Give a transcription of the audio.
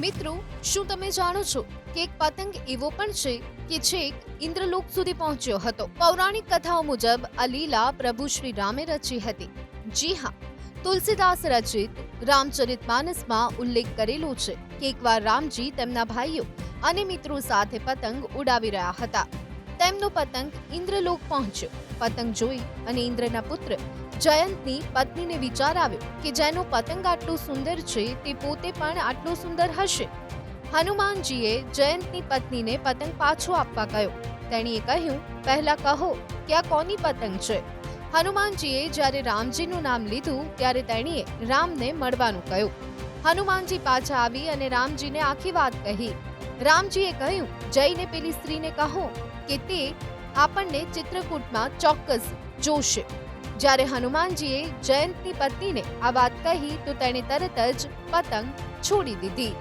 મિત્રો, શું તમે જાણો છો કે એક પતંગ એવો પણ છે કે છેક ઇન્દ્રલોક સુધી પહોંચ્યો હતો? પૌરાણિક કથાઓ મુજબ આ લીલા પ્રભુ શ્રી રામે રચી હતી. જી હા, તુલસીદાસ રચિત રામચરિત માનસમાં ઉલ્લેખ કરેલો છે કે એકવાર રામજી તેમના ભાઈઓ અને મિત્રો સાથે પતંગ ઉડાવી રહ્યા હતા. તેમનો પતંગ ઇન્દ્રલોક પહોંચ્યો. પતંગ જોઈ અને ઇન્દ્રના પુત્ર જયંતની પત્નીને વિચાર આવ્યો કે જેનો પતંગ આટલો સુંદર છે તે પોતે પણ આટલો સુંદર હશે. હનુમાનજીએ જયંતની પત્નીને પતંગ પાછો આપવા કહ્યો. તેણીએ કહ્યું, પહેલા કહો, કે આ કોની પતંગ છે? હનુમાનજીએ જ્યારે રામજીનું નામ લીધું, ત્યારે તેણીએ રામને મળવાનું કહ્યું. હનુમાનજી પાછા આવી અને રામજીને આખી વાત કહી. રામજીએ કહ્યું, જઈને પેલી સ્ત્રીને કહો કે તે આપણને ચિત્રકૂટમાં ચોક્કસ જોશે. જ્યારે હનુમાનજીએ જયંતની પત્નીને આ વાત કહી તો તેણે તરત જ પતંગ છોડી દીધી.